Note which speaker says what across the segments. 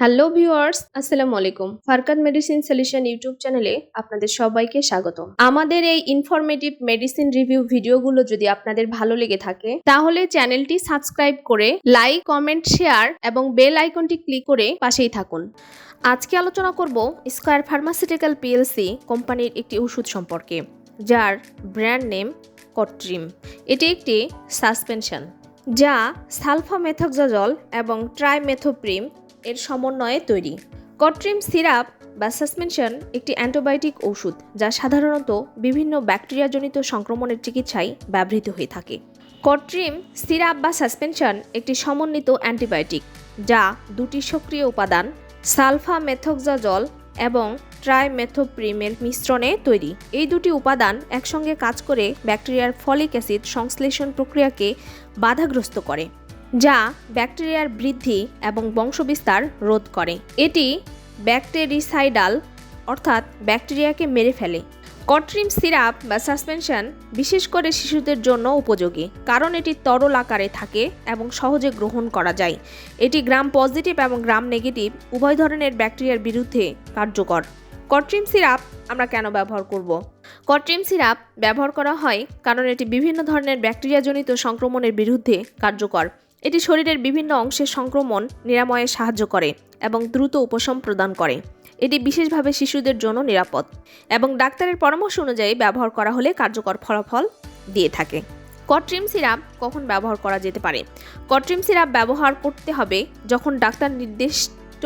Speaker 1: Hello viewers আসসালামু আলাইকুম ফারকাত medicine solution YouTube চ্যানেলে আপনাদের সবাইকে স্বাগত আমাদের এই ইনফরমেটিভ মেডিসিন রিভিউ ভিডিওগুলো যদি আপনাদের ভালো লেগে থাকে, তাহলে চ্যানেলটি সাবস্ক্রাইব করে লাইক কমেন্ট শেয়ার এবং বেল আইকনটি ক্লিক করে পাশেই থাকুন। আজকে আলোচনা করব স্কয়ার ফার্মাসিউটিক্যাল পিএলসি কোম্পানির একটি ওষুধ সম্পর্কে, যার ব্র্যান্ড নেম কট্রিম এটি একটি সাসপেনশন যা সালফামেথক্সাজল এবং ট্রাইমেথোপ্রিম এর সমন্বয়ে তৈরি। কট্রিম সিরাপ বা সাসপেনশন একটি অ্যান্টিবায়োটিক ঔষধ যা সাধারণত বিভিন্ন ব্যাকটেরিয়াজনিত সংক্রমণের চিকিৎসায় ব্যবহৃত হয়ে থাকে। কট্রিম সিরাপ বা সাসপেনশন একটি সমন্বিত অ্যান্টিবায়োটিক যা দুটি সক্রিয় উপাদান সালফা মেথক্সাজল এবং ট্রাইমেথোপ্রিমের মিশ্রণে তৈরি। এই দুটি উপাদান একসঙ্গে কাজ করে ব্যাকটেরিয়ার ফলিক অ্যাসিড সংশ্লেষণ প্রক্রিয়াকে বাধাগ্রস্ত করে। যা ব্যাকটেরিয়ার বৃদ্ধি এবং বংশবিস্তার রোধ করে। এটি ব্যাকটেরিসাইডাল, অর্থাৎ ব্যাকটেরিয়াকে মেরে ফেলে। কট্রিম সিরাপ বা সাসপেনশন বিশেষ করে শিশুদের জন্য উপযোগী, কারণ এটি তরল আকারে থাকে এবং সহজে গ্রহণ করা যায়। এটি গ্রাম পজিটিভ এবং গ্রাম নেগেটিভ, উভয় ধরনের ব্যাকটেরিয়ার বিরুদ্ধে কার্যকর। কট্রিম সিরাপ আমরা কেন ব্যবহার করব? কট্রিম সিরাপ ব্যবহার করা হয় কারণ এটি বিভিন্ন ধরনের ব্যাকটেরিয়াজনিত সংক্রমণের বিরুদ্ধে কার্যকর। এটি শরীরের বিভিন্ন অংশের সংক্রমণ নিরাময়ে সাহায্য করে এবং দ্রুত উপশম প্রদান করে। এটি বিশেষভাবে শিশুদের জন্য নিরাপদ এবং ডাক্তারের পরামর্শ অনুযায়ী ব্যবহার করা হলে কার্যকর ফলাফল দিয়ে থাকে। কট্রিম সিরাপ কখন ব্যবহার করা যেতে পারে? কট্রিম সিরাপ ব্যবহার করতে হবে যখন ডাক্তার নির্দিষ্ট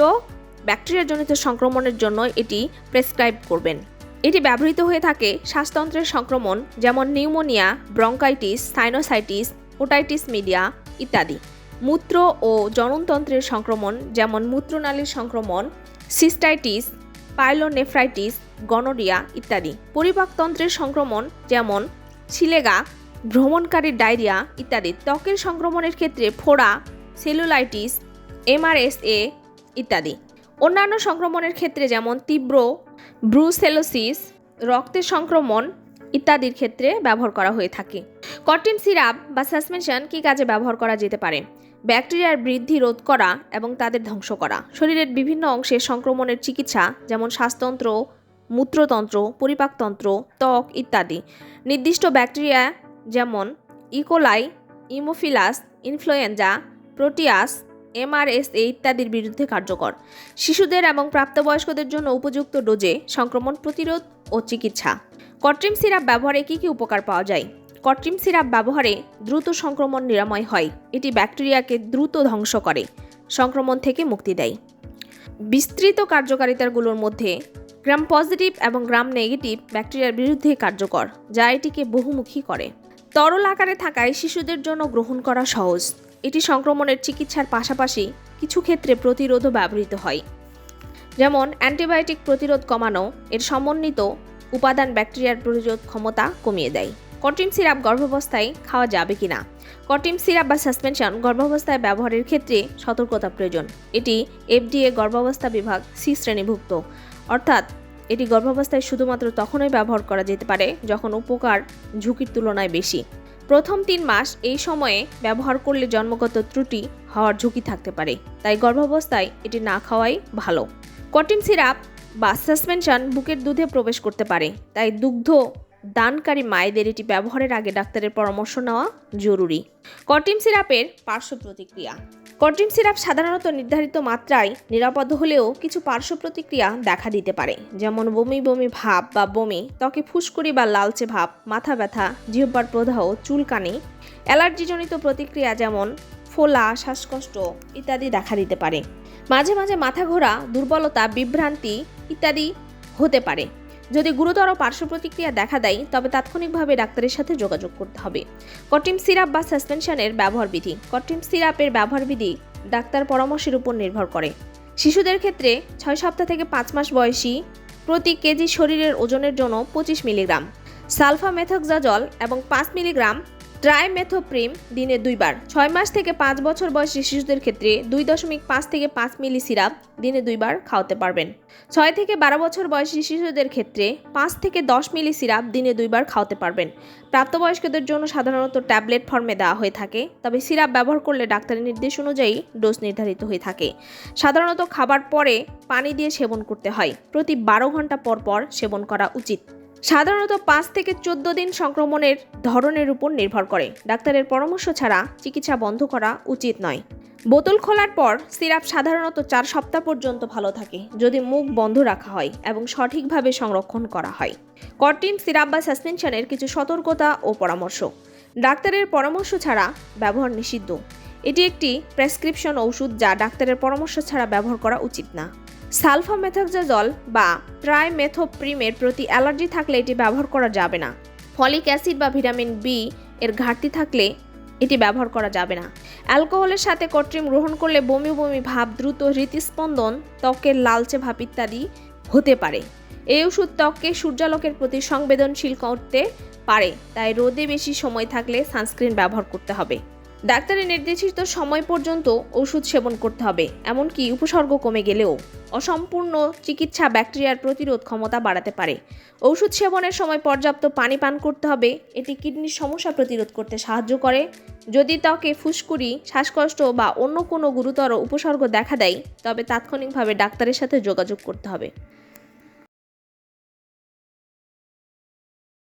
Speaker 1: ব্যাকটেরিয়াজনিত সংক্রমণের জন্য এটি প্রেসক্রাইব করবেন। এটি ব্যবহৃত হয়ে থাকে শ্বাসতন্ত্রের সংক্রমণ, যেমন pneumonia, bronchitis, sinusitis, otitis media ইত্যাদি। মূত্র ও জননতন্ত্রের সংক্রমণ, যেমন মূত্রনালীর সংক্রমণ, সিস্টাইটিস, পাইলোনেফ্রাইটিস, গনোরিয়া ইত্যাদি। পরিপাকতন্ত্রের সংক্রমণ, যেমন শিলেগা ভ্রমণকারী ডায়রিয়া ইত্যাদি। ত্বকের সংক্রমণের ক্ষেত্রে ফোড়া, সেলুলাইটিস, এমআরএসএ ইত্যাদি। অন্যান্য সংক্রমণের ক্ষেত্রে যেমন তীব্র ব্রুসেলোসিস, রক্তের সংক্রমণ ইত্যাদির ক্ষেত্রে ব্যবহার করা হয়ে থাকে। কট্রিম সিরাপ বা সাসপেনশন কী কাজে ব্যবহার করা যেতে পারে? ব্যাকটেরিয়ার বৃদ্ধি রোধ করা এবং তাদের ধ্বংস করা। শরীরের বিভিন্ন অংশে সংক্রমণের চিকিৎসা যেমন শ্বাসতন্ত্র, মূত্রতন্ত্র, পরিপাকতন্ত্র, ত্বক ইত্যাদি। নির্দিষ্ট ব্যাকটেরিয়া যেমন E coli, Haemophilus, influenza, Proteus, MRSA ইত্যাদির বিরুদ্ধে কার্যকর। শিশুদের এবং প্রাপ্তবয়স্কদের জন্য উপযুক্ত ডোজে সংক্রমণ প্রতিরোধ ও চিকিৎসা। কট্রিম সিরাপ ব্যবহারে কী কী উপকার পাওয়া যায়? কট্রিম সিরাপ ব্যবহারে দ্রুত সংক্রমণ নিরাময় হয়। এটি ব্যাকটেরিয়াকে দ্রুত ধ্বংস করে, সংক্রমণ থেকে মুক্তি দেয়। বিস্তৃত কার্যকারিতাগুলোর মধ্যে গ্রাম পজিটিভ এবং গ্রাম নেগেটিভ ব্যাকটেরিয়ার বিরুদ্ধে কার্যকর, যা এটিকে বহুমুখী করে। তরল আকারে থাকায় শিশুদের জন্য গ্রহণ করা সহজ। এটি সংক্রমণের চিকিৎসার পাশাপাশি কিছু ক্ষেত্রে প্রতিরোধও ব্যবহৃত হয়। যেমন, অ্যান্টিবায়োটিক প্রতিরোধ কমানো, এর সমন্বিত উপাদান ব্যাকটেরিয়ার প্রতিরোধ ক্ষমতা কমিয়ে দেয়। কট্রিম সিরাপ গর্ভাবস্থায় খাওয়া যাবে কিনা? কটিম সিরাপ বা সাসপেনশন গর্ভাবস্থায় ব্যবহারের ক্ষেত্রে সতর্কতা প্রয়োজন। এটি এফডিএ গর্ভাবস্থা বিভাগ সি শ্রেণীভুক্ত। অর্থাৎ, এটি গর্ভাবস্থায় শুধুমাত্র তখনই ব্যবহার করা যেতে পারে যখন উপকার ঝুঁকির তুলনায় বেশি। প্রথম তিন মাস এই সময়ে ব্যবহার করলে জন্মগত ত্রুটি হওয়ার ঝুঁকি থাকতে পারে, তাই গর্ভাবস্থায় এটি না খাওয়াই ভালো। কটিন সিরাপ বা সাসপেনশন বুকের দুধে প্রবেশ করতে পারে, তাই দুগ্ধ দানকারী মায়েদের এটি ব্যবহারের আগে ডাক্তারের পরামর্শ নেওয়া জরুরি। কটিম সিরাপের পার্শ্ব প্রতিক্রিয়া। কটিম সিরাপ সাধারণত নির্ধারিত মাত্রায় নিরাপদ হলেও কিছু পার্শ্ব প্রতিক্রিয়া দেখা দিতে পারে, যেমন বমি বমি ভাব বা বমি, ত্বকে ফুসকুড়ি বা লালচে ভাব, মাথা ব্যথা, জিহ্বার প্রদাহ চুলকানি অ্যালার্জিজনিত প্রতিক্রিয়া যেমন ফোলা, শ্বাসকষ্ট ইত্যাদি দেখা দিতে পারে। মাঝে মাঝে মাথা ঘোরা, দুর্বলতা, বিভ্রান্তি ইত্যাদি হতে পারে। যদি গুরুতর পার্শ্ব প্রতিক্রিয়া দেখা দেয়, তবে তাৎক্ষণিকভাবে ডাক্তারের সাথে যোগাযোগ করতে হবে। কটিম সিরাপ বা সাসপেনশনের ব্যবহার বিধি। কটিম সিরাপের ব্যবহার বিধি ডাক্তার পরামর্শের উপর নির্ভর করে। শিশুদের ক্ষেত্রে ছয় সপ্তাহ থেকে পাঁচ মাস বয়সী প্রতি কেজি শরীরের ওজনের জন্য পঁচিশ মিলিগ্রাম। সালফা মেথক্সাজল এবং পাঁচ মিলিগ্রাম ট্রাইমেথোপ্রিম দিনে দুইবার। ছয় মাস থেকে পাঁচ বছর বয়সী শিশুদের ক্ষেত্রে দুই দশমিক পাঁচ থেকে পাঁচ মিলি সিরাপ দিনে দুইবার খাওয়াতে পারবেন। ছয় থেকে বারো বছর বয়সী শিশুদের ক্ষেত্রে পাঁচ থেকে দশ মিলি সিরাপ দিনে দুইবার খাওয়াতে পারবেন। প্রাপ্তবয়স্কদের জন্য সাধারণত ট্যাবলেট ফর্মে দেওয়া হয়ে থাকে, তবে সিরাপ ব্যবহার করলে ডাক্তারের নির্দেশ অনুযায়ী ডোজ নির্ধারিত হয়ে থাকে। সাধারণত খাবার পরে পানি দিয়ে সেবন করতে হয়, প্রতি বারো ঘণ্টা পর পর সেবন করা উচিত। সাধারণত পাঁচ থেকে চোদ্দ দিন সংক্রমণের ধরনের উপর নির্ভর করে। ডাক্তারের পরামর্শ ছাড়া চিকিৎসা বন্ধ করা উচিত নয়। বোতল খোলার পর সিরাপ সাধারণত চার সপ্তাহ পর্যন্ত ভালো থাকে, যদি মুখ বন্ধ রাখা হয় এবং সঠিকভাবে সংরক্ষণ করা হয়। কর্টিন, সিরাপ বা সাসপেনশনের কিছু সতর্কতা ও পরামর্শ। ডাক্তারের পরামর্শ ছাড়া ব্যবহার নিষিদ্ধ। এটি একটি প্রেসক্রিপশন ওষুধ যা ডাক্তারের পরামর্শ ছাড়া ব্যবহার করা উচিত না। সালফামেথাক্সাজল বা ট্রাইমেথোপ্রিমের প্রতি অ্যালার্জি থাকলে এটি ব্যবহার করা যাবে না। ফলিক অ্যাসিড বা ভিটামিন বি এর ঘাটতি থাকলে এটি ব্যবহার করা যাবে না। অ্যালকোহলের সাথে কট্রিম গ্রহণ করলে বমি বমি ভাব, দ্রুত হৃদস্পন্দন, ত্বকের লালচে ভাব ইত্যাদি হতে পারে। এই ওষুধ ত্বককে সূর্যালোকের প্রতি সংবেদনশীল করতে পারে, তাই রোদে বেশি সময় থাকলে সানস্ক্রিন ব্যবহার করতে হবে। ডাক্তারের নির্দেশিত সময় পর্যন্ত ওষুধ সেবন করতে হবে, এমনকি উপসর্গ কমে গেলেও। অসম্পূর্ণ চিকিৎসা ব্যাকটেরিয়ার প্রতিরোধ ক্ষমতা বাড়াতে পারে। ওষুধ সেবনের সময় পর্যাপ্ত পানি পান করতে হবে এটি কিডনির সমস্যা প্রতিরোধ করতে সাহায্য করে। যদি ত্বকে ফুসকুড়ি, শ্বাসকষ্ট বা অন্য কোনো গুরুতর উপসর্গ দেখা দেয়, তবে তাৎক্ষণিকভাবে ডাক্তারের সাথে যোগাযোগ করতে হবে।